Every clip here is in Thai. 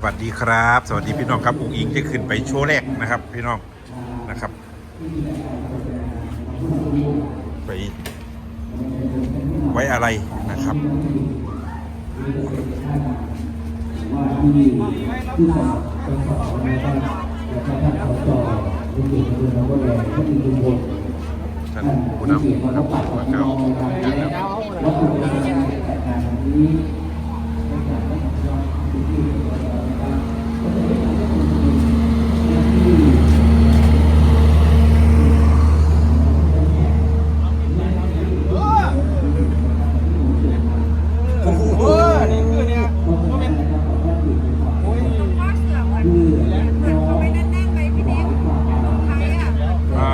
สวัสดีครับ สวัสดีพี่น้องครับอุ๋งอิงจะขึ้นไปโชว์แรกนะครับ พี่น้องนะครับ ไปไว้อะไรนะครับว่าที่ผู้สมัครสสนะครับแล้วก็ท่านสจคุณเกียรติคุณนวแดงท่านอินทุพลท่านผู้นำนะครับบผู้ผู้นำว่าเก่าแล้วคุณจะจัดงานนี้คือ อ่า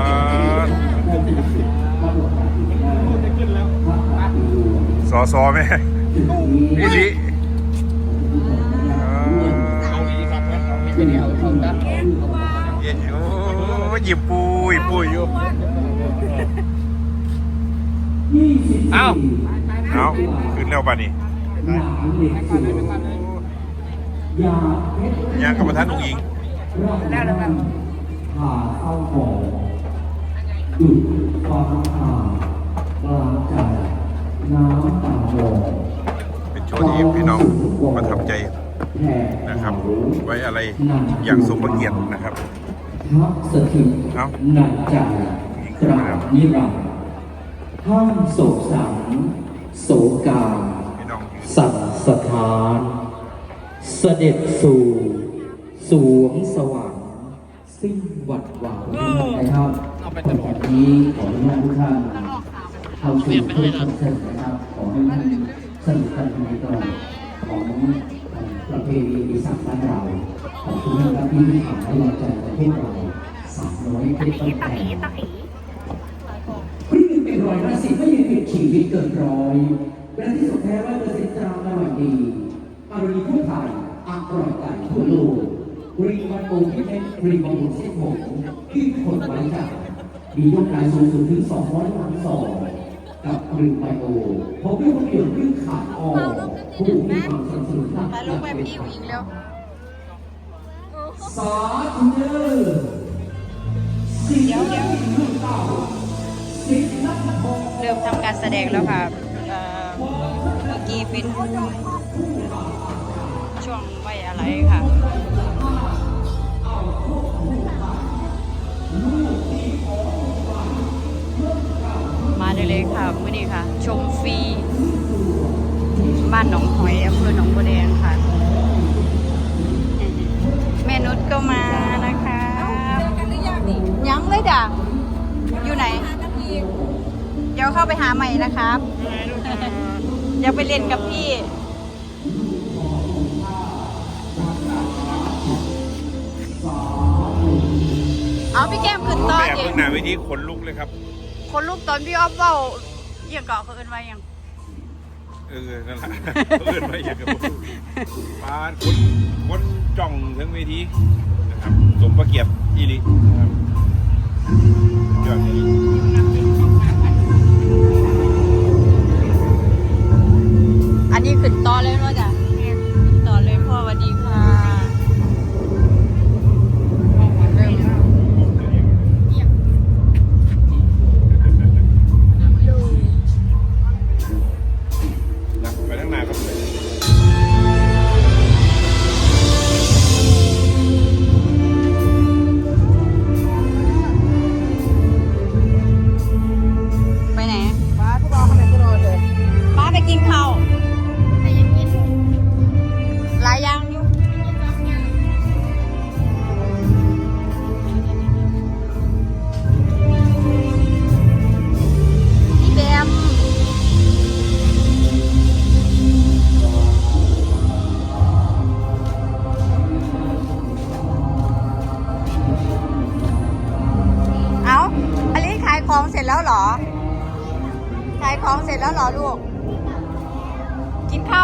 สอสอไหมอีลิอ่าเย็นโอ้หยิบปุยปุยอยู่เอ้าเอาขึ้นแล้วป่ะนี่หลานเด็กสู่ยาเพชรยังกับประธานอุ๋งอิงได้แล้วครับผ่าเข้าหอจุดความผ่าก อะไรอย่างสมพระเกียรตินะครับทักสถิตเอ้าในใจตราบนิรันดร์ห้ามโศกสังโศกาพี่น้องยืนสัตสถาน เสด็จสู่สวงสวรรค์สิ้นหวัดหวานนะครับต่อจากนี้ขออนุญาตทุกท่านเข้าสู่เพื่อนเชิญนะครับ ขอให้ท่านสนุกกันในตอนของ ประเพณีอีสานบ้านเราขอบคุณครับที่ทำให้เราใจประเทศเราสามร้อยเป็นต้นแต่ครึ่งหนึ่งเป็นร้อยละสิบไม่ยังเก็บชีวิตเกินร้อยและที่สุดแท้ร้อยเปอร์เซ็นต์ตามอร่อยดีอร่อยทั่วไทยอร่อยไก่ทั่วโลกกรีวันโอที่เป็นกรีนบำรุงเส้นผมที่คนไว้ใจมียอดขายสูงสุดถึง200ล้านซอง กับกรีนไบโอพบด้วยผลประโยชน์เรื่องขาออกผู้มีความสนับสนุนหลักถ่ายรูปแบบพี่ผู้หญิงเร็วสาธุเด้อสิ่งที่ลูกเต่าสิ่งนักทองเริ่มทำการแสดงแล้วค่ะเมื่อกี้เป็นช่วงไว้อะไรค่ะ ค่ะมื่อนี้ค่ะ ชมฟรีบ้านหนองหอยอำเภอหนองบัวแดงค่ะ แม่นุชก็มานะคะยังเลยด่ะอยู่ไหน เดี๋ยวเข้าไปหาใหม่นะครับเดี๋ยวไปเล่นกับพี่เอาพี่แก้มขึ้นตอนแบบเด็เพิ่งหนาเวิธีขนลุกเลยครับ คนลูกตอนพี่อ๊อฟเบ้าเยี่ยงเกาะเขาเอินไว้ยังเออนั่นแหละเพื่อนมาอย่างกับปานคนคนจ้องทั้งเวทีนะครับสมพระเกียรติอีลินะครับ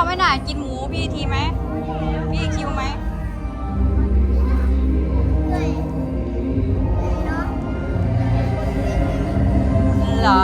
าวไหมน่ะกินหมูพี่ทีไหมพี่คิวไหมเหรอ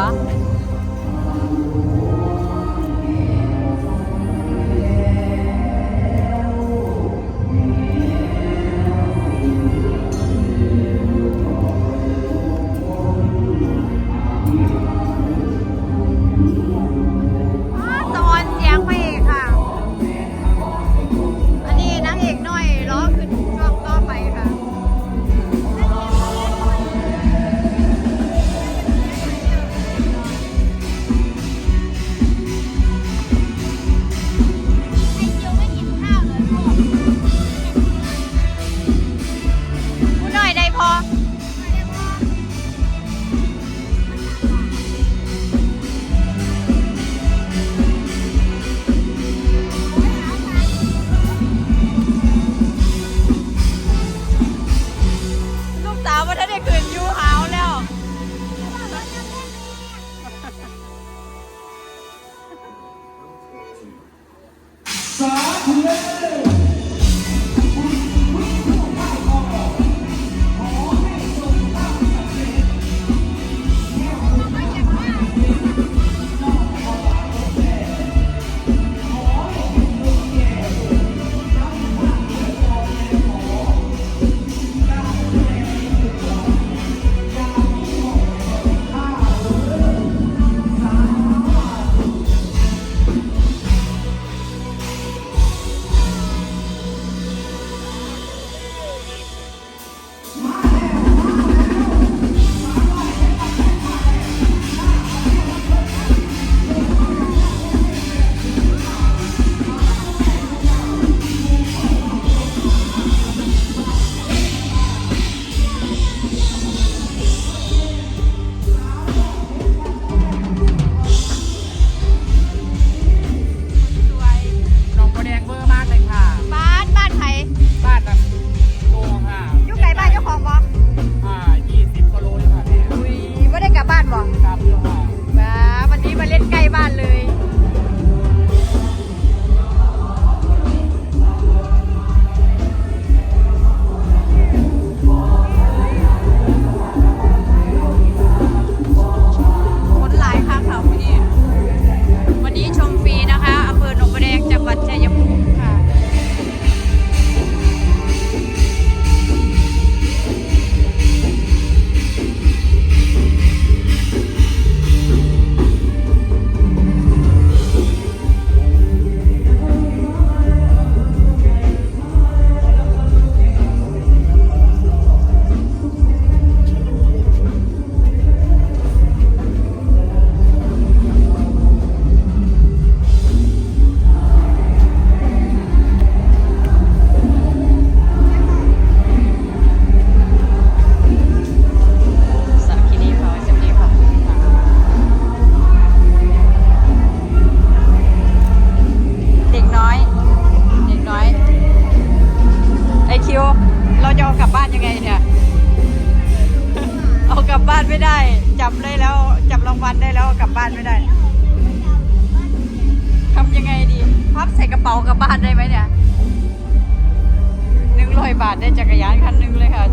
ดิเราจะเอากลับบ้านยังไงเนี่ย เอากลับบ้านไม่ได้ จับได้แล้วจับรางวัลได้แล้วกลับบ้านไม่ได้ทำยังไงดี พับใส่กระเป๋ากลับบ้านได้ไหมเนี่ยหนึ่งร้อยบาทได้จักรยานคันหนึ่งเลยค่ะ